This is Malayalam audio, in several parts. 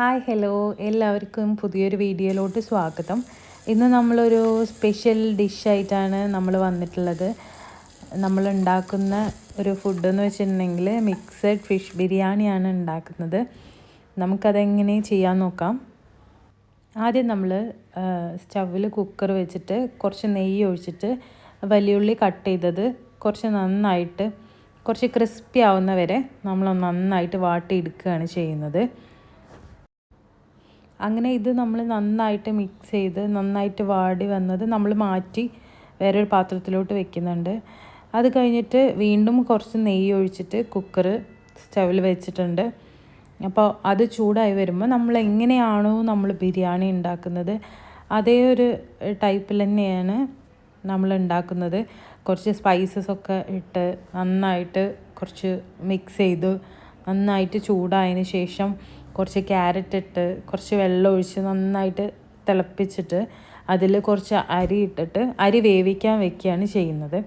ഹായ് ഹലോ എല്ലാവർക്കും പുതിയൊരു വീഡിയോയിലോട്ട് സ്വാഗതം. ഇന്ന് നമ്മളൊരു സ്പെഷ്യൽ ഡിഷായിട്ടാണ് നമ്മൾ വന്നിട്ടുള്ളത്. നമ്മൾ ഉണ്ടാക്കുന്ന ഒരു ഫുഡ് എന്ന് വെച്ചിട്ടുണ്ടെങ്കിൽ മിക്സഡ് ഫിഷ് ബിരിയാണിയാണ് ഉണ്ടാക്കുന്നത്. നമുക്കതെങ്ങനെ ചെയ്യാൻ നോക്കാം. ആദ്യം നമ്മൾ സ്റ്റവിൽ കുക്കർ വെച്ചിട്ട് കുറച്ച് നെയ്യ് ഒഴിച്ചിട്ട് വലിയുള്ളി കട്ട് ചെയ്തത് കുറച്ച് നന്നായിട്ട് കുറച്ച് ക്രിസ്പി ആവുന്ന വരെ നമ്മൾ നന്നായിട്ട് വാട്ടിയെടുക്കുകയാണ് ചെയ്യുന്നത്. അങ്ങനെ ഇത് നമ്മൾ നന്നായിട്ട് മിക്സ് ചെയ്ത് നന്നായിട്ട് വാടി വന്നത് നമ്മൾ മാറ്റി വേറൊരു പാത്രത്തിലോട്ട് വെക്കുന്നുണ്ട്. അത് കഴിഞ്ഞിട്ട് വീണ്ടും കുറച്ച് നെയ്യ് ഒഴിച്ചിട്ട് കുക്കർ സ്റ്റവിൽ വെച്ചിട്ടുണ്ട്. അപ്പോൾ അത് ചൂടായി വരുമ്പോൾ നമ്മൾ എങ്ങനെയാണോ നമ്മൾ ബിരിയാണി ഉണ്ടാക്കുന്നത് അതേ ഒരു ടൈപ്പിൽ തന്നെയാണ് നമ്മൾ ഉണ്ടാക്കുന്നത്. കുറച്ച് സ്പൈസസ് ഒക്കെ ഇട്ട് നന്നായിട്ട് കുറച്ച് മിക്സ് ചെയ്ത് നന്നായിട്ട് ചൂടായതിന് ശേഷം കുറച്ച് ക്യാരറ്റ് ഇട്ട് കുറച്ച് വെള്ളം ഒഴിച്ച് നന്നായിട്ട് തിളപ്പിച്ചിട്ട് അതിൽ കുറച്ച് അരി ഇട്ടിട്ട് അരി വേവിക്കാൻ വെക്കുകയാണ് ചെയ്യുന്നത്.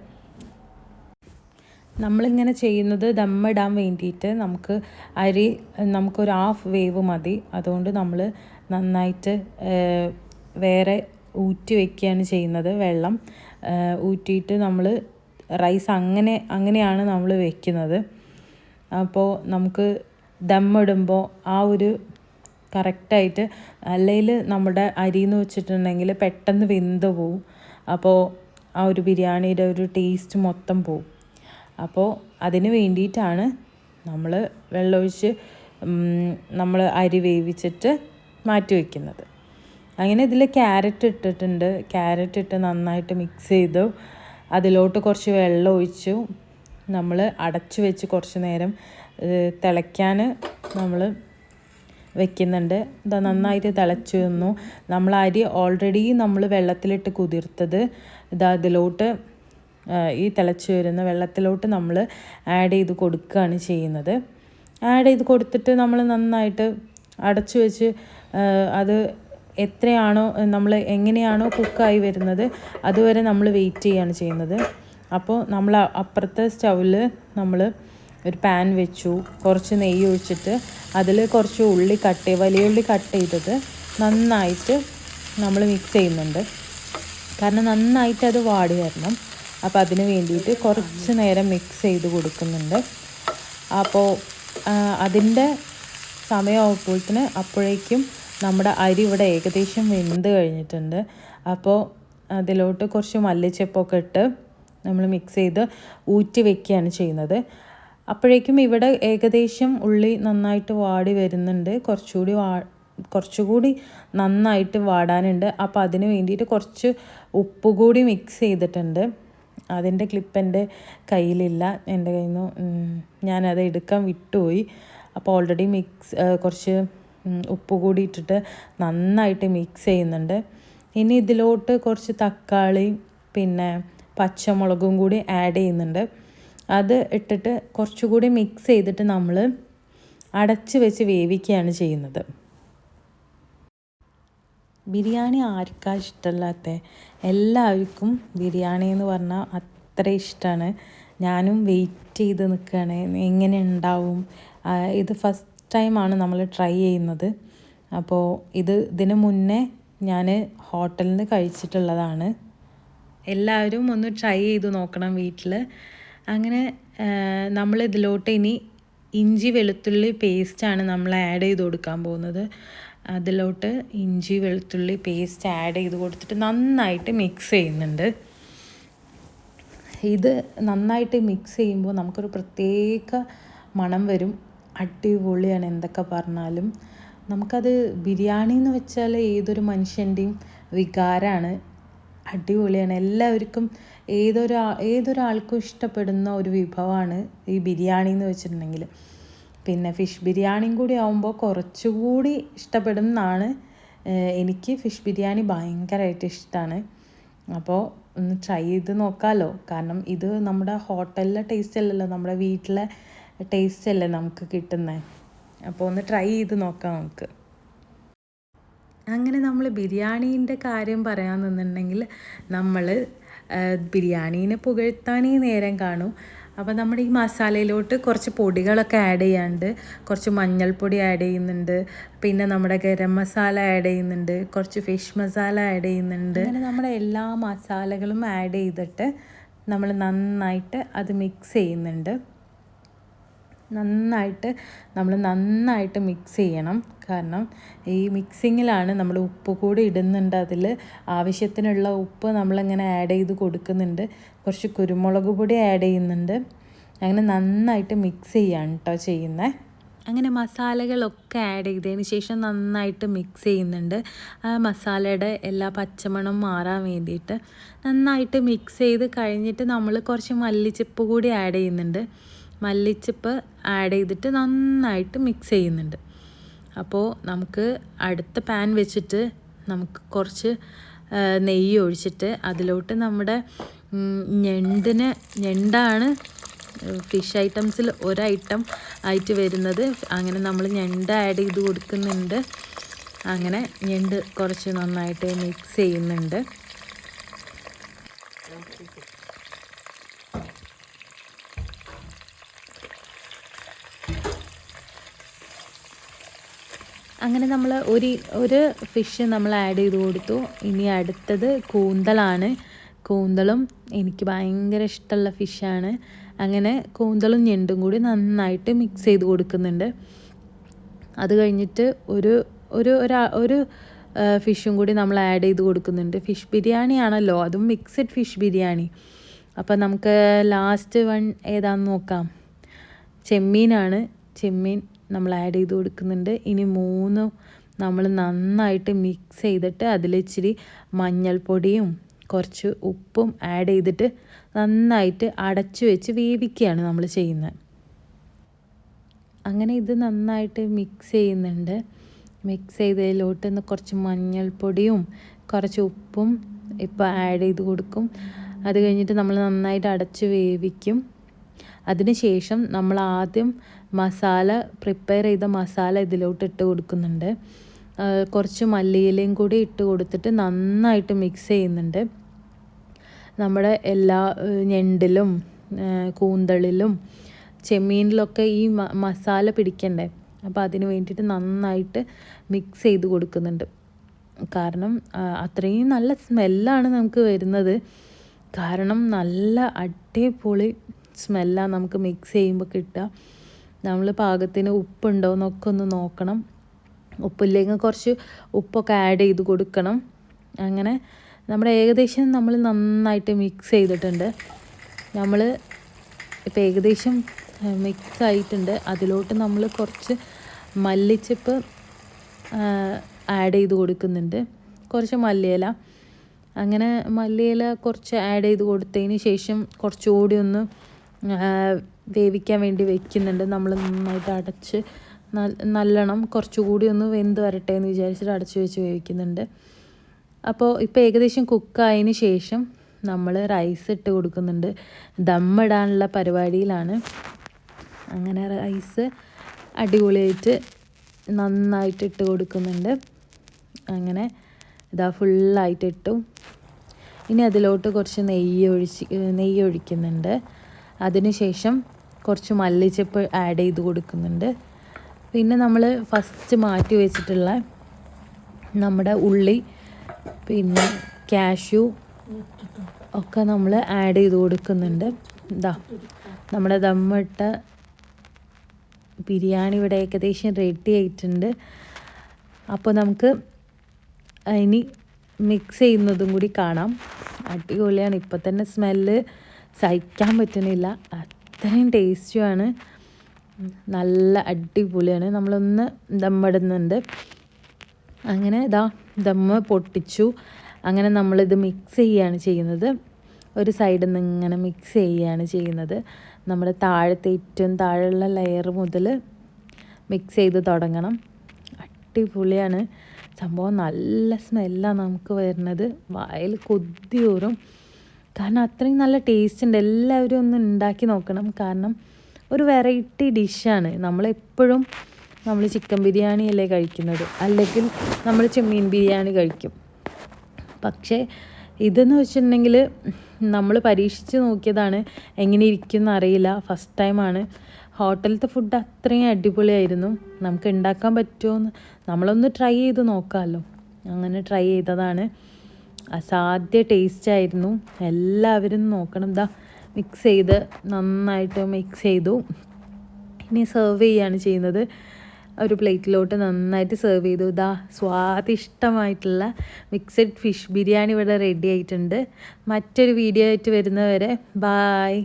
നമ്മളിങ്ങനെ ചെയ്യുന്നത് ദമ്മിടാൻ വേണ്ടിയിട്ട് നമുക്ക് അരി നമുക്കൊരു ഹാഫ് വേവ് മതി. അതുകൊണ്ട് നമ്മൾ നന്നായിട്ട് വേറെ ഊറ്റി വെക്കുകയാണ് ചെയ്യുന്നത് വെള്ളം. ഊറ്റിയിട്ട് നമ്മൾ റൈസ് അങ്ങനെ അങ്ങനെയാണ് നമ്മൾ വെക്കുന്നത്. അപ്പോൾ നമുക്ക് ദമ്മിടുമ്പോൾ ആ ഒരു കറക്റ്റായിട്ട് അല്ലെങ്കിൽ നമ്മുടെ അരി എന്ന് വെച്ചിട്ടുണ്ടെങ്കിൽ പെട്ടെന്ന് വെന്ത് പോവും. അപ്പോൾ ആ ഒരു ബിരിയാണിയുടെ ഒരു ടേസ്റ്റ് മൊത്തം പോവും. അപ്പോൾ അതിന് വേണ്ടിയിട്ടാണ് നമ്മൾ വെള്ളമൊഴിച്ച് നമ്മൾ അരി വേവിച്ചിട്ട് മാറ്റി വയ്ക്കുന്നത് അങ്ങനെ ഇതിൽ ക്യാരറ്റ് ഇട്ടിട്ടുണ്ട്. ക്യാരറ്റ് ഇട്ട് നന്നായിട്ട് മിക്സ് ചെയ്തു. അതിലോട്ട് കുറച്ച് വെള്ളം ഒഴിച്ചു. നമ്മൾ അടച്ചു വെച്ച് കുറച്ച് നേരം തിളയ്ക്കാൻ നമ്മൾ വെക്കുന്നുണ്ട്. ഇതാ നന്നായിട്ട് തിളച്ചു വന്നു. നമ്മൾ അരി ഓൾറെഡി നമ്മൾ വെള്ളത്തിലിട്ട് കുതിർത്തത് ഇതാ ഇതിലോട്ട് ഈ തിളച്ച് വരുന്ന വെള്ളത്തിലോട്ട് നമ്മൾ ആഡ് ചെയ്ത് കൊടുക്കുകയാണ് ചെയ്യുന്നത്. ആഡ് ചെയ്ത് കൊടുത്തിട്ട് നമ്മൾ നന്നായിട്ട് അടച്ചു വെച്ച് അത് എത്രയാണോ നമ്മൾ എങ്ങനെയാണോ കുക്കായി വരുന്നത് അതുവരെ നമ്മൾ വെയിറ്റ് ചെയ്യുകയാണ് ചെയ്യുന്നത്. അപ്പോൾ നമ്മൾ അപ്പുറത്തെ സ്റ്റൗവിൽ നമ്മൾ ഒരു പാൻ വെച്ചു കുറച്ച് നെയ്യ് ഒഴിച്ചിട്ട് അതിൽ കുറച്ച് ഉള്ളി കട്ട് വലിയ ഉള്ളി കട്ട് ചെയ്തത് നന്നായിട്ട് നമ്മൾ മിക്സ് ചെയ്യുന്നുണ്ട്. കാരണം നന്നായിട്ട് അത് വാടി വരണം. അപ്പോൾ അതിന് വേണ്ടിയിട്ട് കുറച്ച് നേരം മിക്സ് ചെയ്ത് കൊടുക്കുന്നുണ്ട്. അപ്പോൾ അതിന്റെ സമയമാകുമ്പോഴത്തിന് അപ്പോഴേക്കും നമ്മുടെ അരി ഇവിടെ ഏകദേശം വെന്ത് കഴിഞ്ഞിട്ടുണ്ട്. അപ്പോൾ അതിലോട്ട് കുറച്ച് മല്ലിച്ചപ്പൊക്കെ ഇട്ട് നമ്മൾ മിക്സ് ചെയ്ത് ഊറ്റി വെക്കുകയാണ് ചെയ്യുന്നത്. അപ്പോഴേക്കും ഇവിടെ ഏകദേശം ഉള്ളി നന്നായിട്ട് വാടി വരുന്നുണ്ട്. കുറച്ചുകൂടി വാ കുറച്ചുകൂടി നന്നായിട്ട് വാടാനുണ്ട്. അപ്പോൾ അതിന് വേണ്ടിയിട്ട് കുറച്ച് ഉപ്പ് കൂടി മിക്സ് ചെയ്തിട്ടുണ്ട്. അതിന്റെ ക്ലിപ്പ് എന്റെ കയ്യിലില്ല. എന്റെ കയ്യിൽ നിന്ന് ഞാനത് എടുക്കാൻ വിട്ടുപോയി. അപ്പോൾ ഓൾറെഡി മിക്സ് കുറച്ച് ഉപ്പ് കൂടി ഇട്ടിട്ട് നന്നായിട്ട് മിക്സ് ചെയ്യുന്നുണ്ട്. ഇനി ഇതിലോട്ട് കുറച്ച് തക്കാളി പിന്നെ പച്ചമുളകും കൂടി ആഡ് ചെയ്യുന്നുണ്ട്. അത് ഇട്ടിട്ട് കുറച്ചുകൂടി മിക്സ് ചെയ്തിട്ട് നമ്മൾ അടച്ച് വെച്ച് വേവിക്കുകയാണ് ചെയ്യുന്നത്. ബിരിയാണി ആർക്കാ ഇഷ്ടമല്ലാത്ത എല്ലാവർക്കും ബിരിയാണി എന്ന് പറഞ്ഞാൽ അത്ര ഇഷ്ടമാണ് ഞാനും വെയിറ്റ് ചെയ്ത് നിൽക്കുകയാണ് എങ്ങനെ ഉണ്ടാവും ഇത് ഫസ്റ്റ് ടൈമാണ് നമ്മൾ ട്രൈ ചെയ്യുന്നത്. അപ്പോൾ ഇത് ഇതിന് മുന്നേ ഞാൻ ഹോട്ടലിൽ നിന്ന് കഴിച്ചിട്ടുള്ളതാണ്. എല്ലാവരും ഒന്ന് ട്രൈ ചെയ്ത് നോക്കണം വീട്ടിൽ അങ്ങനെ നമ്മൾ ഇതിലോട്ട് ഇനി ഇഞ്ചി വെളുത്തുള്ളി പേസ്റ്റാണ് നമ്മൾ ആഡ് ചെയ്ത് കൊടുക്കാൻ പോകുന്നത്. അതിലോട്ട് ഇഞ്ചി വെളുത്തുള്ളി പേസ്റ്റ് ആഡ് ചെയ്ത് കൊടുത്തിട്ട് നന്നായിട്ട് മിക്സ് ചെയ്യുന്നുണ്ട്. ഇത് നന്നായിട്ട് മിക്സ് ചെയ്യുമ്പോൾ നമുക്കൊരു പ്രത്യേക മണം വരും. അടിപൊളിയാണ് എന്തൊക്കെ പറഞ്ഞാലും. നമുക്കത് ബിരിയാണി എന്ന് വെച്ചാൽ ഏതൊരു മനുഷ്യന്റെയും വികാരമാണ് അടിപൊളിയാണ്. എല്ലാവർക്കും ഏതൊരു ഏതൊരാൾക്കും ഇഷ്ടപ്പെടുന്ന ഒരു വിഭവമാണ് ഈ ബിരിയാണി എന്ന് വെച്ചിട്ടുണ്ടെങ്കിൽ. പിന്നെ ഫിഷ് ബിരിയാണിയും കൂടി ആകുമ്പോൾ കുറച്ചുകൂടി ഇഷ്ടപ്പെടുന്നതാണ്. എനിക്ക് ഫിഷ് ബിരിയാണി ഭയങ്കരമായിട്ട് ഇഷ്ടമാണ്. അപ്പോൾ ഒന്ന് ട്രൈ ചെയ്ത് നോക്കാമല്ലോ കാരണം ഇത് നമ്മുടെ ഹോട്ടലിലെ ടേസ്റ്റ് അല്ലല്ലോ നമ്മുടെ വീട്ടിലെ ടേസ്റ്റ് അല്ലേ നമുക്ക് കിട്ടുന്നത്. അപ്പോൾ ഒന്ന് ട്രൈ ചെയ്ത് നോക്കാം നമുക്ക്. അങ്ങനെ നമ്മൾ ബിരിയാണീന്റെ കാര്യം പറയാമെന്നുണ്ടെങ്കിൽ നമ്മൾ ബിരിയാണീനെ പുകഴ്ത്താനേ നേരം കാണും. അപ്പോൾ നമ്മുടെ ഈ മസാലയിലോട്ട് കുറച്ച് പൊടികളൊക്കെ ആഡ് ചെയ്യാണ്ട് കുറച്ച് മഞ്ഞൾപ്പൊടി ആഡ് ചെയ്യുന്നുണ്ട്. പിന്നെ നമ്മുടെ ഗരം മസാല ആഡ് ചെയ്യുന്നുണ്ട്. കുറച്ച് ഫിഷ് മസാല ആഡ് ചെയ്യുന്നുണ്ട്. അങ്ങനെ നമ്മുടെ എല്ലാ മസാലകളും ആഡ് ചെയ്തിട്ട് നമ്മൾ നന്നായിട്ട് അത് മിക്സ് ചെയ്യുന്നുണ്ട്. നന്നായിട്ട് നമ്മൾ നന്നായിട്ട് മിക്സ് ചെയ്യണം. കാരണം ഈ മിക്സിങ്ങിലാണ് നമ്മൾ ഉപ്പ് കൂടി ഇടുന്നുണ്ട്. അതിൽ ആവശ്യത്തിനുള്ള ഉപ്പ് നമ്മളിങ്ങനെ ആഡ് ചെയ്ത് കൊടുക്കുന്നുണ്ട്. കുറച്ച് കുരുമുളക് പൊടി ആഡ് ചെയ്യുന്നുണ്ട്. അങ്ങനെ നന്നായിട്ട് മിക്സ് ചെയ്യാണ് കേട്ടോ ചെയ്യുന്നത് അങ്ങനെ മസാലകളൊക്കെ ആഡ് ചെയ്തതിന് ശേഷം നന്നായിട്ട് മിക്സ് ചെയ്യുന്നുണ്ട്. ആ മസാലയുടെ എല്ലാ പച്ചമണം മാറാൻ വേണ്ടിയിട്ട് നന്നായിട്ട് മിക്സ് ചെയ്ത് കഴിഞ്ഞിട്ട് നമ്മൾ കുറച്ച് മല്ലിച്ചപ്പ് കൂടി ആഡ് ചെയ്യുന്നുണ്ട്. മല്ലിച്ചപ്പ് ആഡ് ചെയ്തിട്ട് നന്നായിട്ട് മിക്സ് ചെയ്യുന്നുണ്ട്. അപ്പോൾ നമുക്ക് അടുത്ത പാൻ വെച്ചിട്ട് നമുക്ക് കുറച്ച് നെയ്യ് ഒഴിച്ചിട്ട് അതിലോട്ട് നമ്മുടെ ഞണ്ടിന് ഞണ്ടാണ് ഫിഷ് ഐറ്റംസിൽ ഒരൈറ്റം ആയിട്ട് വരുന്നത്. അങ്ങനെ നമ്മൾ ഞണ്ട് ആഡ് ചെയ്ത് കൊടുക്കുന്നുണ്ട്. അങ്ങനെ ഞണ്ട് കുറച്ച് നന്നായിട്ട് മിക്സ് ചെയ്യുന്നുണ്ട്. അങ്ങനെ നമ്മൾ ഒരു ഒരു ഫിഷ് നമ്മൾ ആഡ് ചെയ്ത് കൊടുത്തു. ഇനി അടുത്തത് കൂന്തലാണ്. കൂന്തളും എനിക്ക് ഭയങ്കര ഇഷ്ടമുള്ള ഫിഷാണ് അങ്ങനെ കൂന്തളും ഞെണ്ടും കൂടി നന്നായിട്ട് മിക്സ് ചെയ്ത് കൊടുക്കുന്നുണ്ട്. അത് കഴിഞ്ഞിട്ട് ഒരു ഒരു ഒരു ഫിഷും കൂടി നമ്മൾ ആഡ് ചെയ്ത് കൊടുക്കുന്നുണ്ട്. ഫിഷ് ബിരിയാണി ആണല്ലോ അതും മിക്സഡ് ഫിഷ് ബിരിയാണി. അപ്പോൾ നമുക്ക് ലാസ്റ്റ് വൺ ഏതാണെന്ന് നോക്കാം. ചെമ്മീനാണ്. ചെമ്മീൻ നമ്മൾ ആഡ് ചെയ്ത് കൊടുക്കുന്നുണ്ട്. ഇനി മൂന്ന് നമ്മൾ നന്നായിട്ട് മിക്സ് ചെയ്തിട്ട് അതിലിച്ചിരി മഞ്ഞൾപ്പൊടിയും കുറച്ച് ഉപ്പും ആഡ് ചെയ്തിട്ട് നന്നായിട്ട് അടച്ചു വെച്ച് വേവിക്കുകയാണ് നമ്മൾ ചെയ്യുന്നത്. അങ്ങനെ ഇത് നന്നായിട്ട് മിക്സ് ചെയ്യുന്നുണ്ട്. മിക്സ് ചെയ്തതിലോട്ട് കുറച്ച് മഞ്ഞൾപ്പൊടിയും കുറച്ച് ഉപ്പും ഇപ്പോൾ ആഡ് ചെയ്ത് കൊടുക്കും. അത് കഴിഞ്ഞിട്ട് നമ്മൾ നന്നായിട്ട് അടച്ച് വേവിക്കും. അതിനുശേഷം നമ്മൾ ആദ്യം മസാല പ്രിപ്പയർ ചെയ്ത മസാല ഇതിലോട്ട് ഇട്ട് കൊടുക്കുന്നുണ്ട്. കുറച്ച് മല്ലിയിലയും കൂടി ഇട്ട് കൊടുത്തിട്ട് നന്നായിട്ട് മിക്സ് ചെയ്യുന്നുണ്ട്. നമ്മുടെ എല്ലാ ഞണ്ടിലും കൂന്തളിലും ചെമ്മീനിലൊക്കെ ഈ മസാല പിടിക്കണ്ടേ? അപ്പോൾ അതിന് വേണ്ടിയിട്ട് നന്നായിട്ട് മിക്സ് ചെയ്ത് കൊടുക്കുന്നുണ്ട്. കാരണം അത്രയും നല്ല സ്മെല്ലാണ് നമുക്ക് വരുന്നത്. കാരണം നല്ല അടിപൊളി സ്മെല്ലാണ് നമുക്ക് മിക്സ് ചെയ്യുമ്പോൾ കിട്ടുക നമ്മൾ പാകത്തിന് ഉപ്പുണ്ടോ എന്നൊക്കെ ഒന്ന് നോക്കണം. ഉപ്പില്ലെങ്കിൽ കുറച്ച് ഉപ്പൊക്കെ ആഡ് ചെയ്ത് കൊടുക്കണം. അങ്ങനെ നമ്മുടെ ഏകദേശം നമ്മൾ നന്നായിട്ട് മിക്സ് ചെയ്തിട്ടുണ്ട്. നമ്മൾ ഇപ്പോൾ ഏകദേശം മിക്സ് ആയിട്ടുണ്ട്. അതിലോട്ട് നമ്മൾ കുറച്ച് മല്ലിച്ചപ്പ് ആഡ് ചെയ്ത് കൊടുക്കുന്നുണ്ട്. കുറച്ച് മല്ലിയില. അങ്ങനെ മല്ലിയില കുറച്ച് ആഡ് ചെയ്ത് കൊടുത്തതിന് ശേഷം കുറച്ചുകൂടി ഒന്ന് വേവിക്കാൻ വേണ്ടി വെക്കുന്നുണ്ട്. നമ്മൾ നന്നായിട്ട് അടച്ച് നല്ലോണം കുറച്ചുകൂടി ഒന്ന് വെന്ത് വരട്ടെ എന്ന് വിചാരിച്ചിട്ട് അടച്ച് വെച്ച് വേവിക്കുന്നുണ്ട്. അപ്പോൾ ഇപ്പോൾ ഏകദേശം കുക്കായതിന് ശേഷം നമ്മൾ റൈസ് ഇട്ട് കൊടുക്കുന്നുണ്ട്. ദമ്മിടാനുള്ള പരിപാടിയിലാണ്. അങ്ങനെ റൈസ് അടിപൊളിയായിട്ട് നന്നായിട്ട് ഇട്ട് കൊടുക്കുന്നുണ്ട്. അങ്ങനെ ഇതാ ഫുള്ളായിട്ട് ഇട്ടു. ഇനി അതിലോട്ട് കുറച്ച് നെയ്യ് ഒഴിച്ച് നെയ്യ് ഒഴിക്കുന്നുണ്ട് അതിനുശേഷം കുറച്ച് മല്ലിച്ചപ്പ് ആഡ് ചെയ്ത് കൊടുക്കുന്നുണ്ട്. പിന്നെ നമ്മൾ ഫസ്റ്റ് മാറ്റി വെച്ചിട്ടുള്ള നമ്മുടെ ഉള്ളി പിന്നെ കാഷ്യൂ ഒക്കെ നമ്മൾ ആഡ് ചെയ്ത് കൊടുക്കുന്നുണ്ട്. ഇതാ നമ്മുടെ ദമ്മിട്ട ബിരിയാണി ഇവിടെ ഏകദേശം റെഡി ആയിട്ടുണ്ട്. അപ്പോൾ നമുക്ക് ഇനി മിക്സ് ചെയ്യുന്നതും കൂടി കാണാം. അടിപൊളിയാണ്. ഇപ്പം തന്നെ സ്മെല്ല് സഹിക്കാൻ പറ്റുന്നില്ല. അത്രയും ടേസ്റ്റുമാണ് നല്ല അടിപൊളിയാണ്. നമ്മളൊന്ന് ദമ്മിടുന്നുണ്ട്. അങ്ങനെ ഇതാ ദമ്മ് പൊട്ടിച്ചു. അങ്ങനെ നമ്മളിത് മിക്സ് ചെയ്യുകയാണ് ചെയ്യുന്നത്. ഒരു സൈഡിൽ നിന്ന് ഇങ്ങനെ മിക്സ് ചെയ്യുകയാണ് ചെയ്യുന്നത്. നമ്മുടെ താഴത്തെ ഏറ്റവും താഴെയുള്ള ലെയർ മുതൽ മിക്സ് ചെയ്ത് തുടങ്ങണം. അടിപൊളിയാണ്. സംഭവം നല്ല സ്മെല്ലാണ് നമുക്ക് വരുന്നത്. വായിൽ കൊതിയൂറും കാരണം അത്രയും നല്ല ടേസ്റ്റ് ഉണ്ട്. എല്ലാവരും ഒന്ന് ഉണ്ടാക്കി നോക്കണം. കാരണം ഒരു വെറൈറ്റി ഡിഷാണ് നമ്മളെപ്പോഴും നമ്മൾ ചിക്കൻ ബിരിയാണി അല്ലേ കഴിക്കുന്നത്? അല്ലെങ്കിൽ നമ്മൾ ചെമ്മീൻ ബിരിയാണി കഴിക്കും. പക്ഷേ ഇതെന്ന് വെച്ചിട്ടുണ്ടെങ്കിൽ നമ്മൾ പരീക്ഷിച്ച് നോക്കിയതാണ് എങ്ങനെ ഇരിക്കും അറിയില്ല. ഫസ്റ്റ് ടൈമാണ് ഹോട്ടലിലത്തെ ഫുഡ് അത്രയും അടിപൊളിയായിരുന്നു. നമുക്ക് ഉണ്ടാക്കാൻ പറ്റുമോ എന്ന് നമ്മളൊന്ന് ട്രൈ ചെയ്ത് നോക്കാമല്ലോ. അങ്ങനെ ട്രൈ ചെയ്തതാണ്. അസാധ്യ ടേസ്റ്റ് ആയിരുന്നു. എല്ലാവരും നോക്കണം. ഇതാ മിക്സ് ചെയ്ത് നന്നായിട്ട് മിക്സ് ചെയ്തു. ഇനി സെർവ് ചെയ്യാണ് ചെയ്യുന്നത്. ഒരു പ്ലേറ്റിലോട്ട് നന്നായിട്ട് സെർവ് ചെയ്തു. ഇതാ സ്വാദിഷ്ടമായിട്ടുള്ള മിക്സഡ് ഫിഷ് ബിരിയാണി ഇവിടെ റെഡി ആയിട്ടുണ്ട്. മറ്റൊരു വീഡിയോ ആയിട്ട് വരുന്നവരെ ബായ്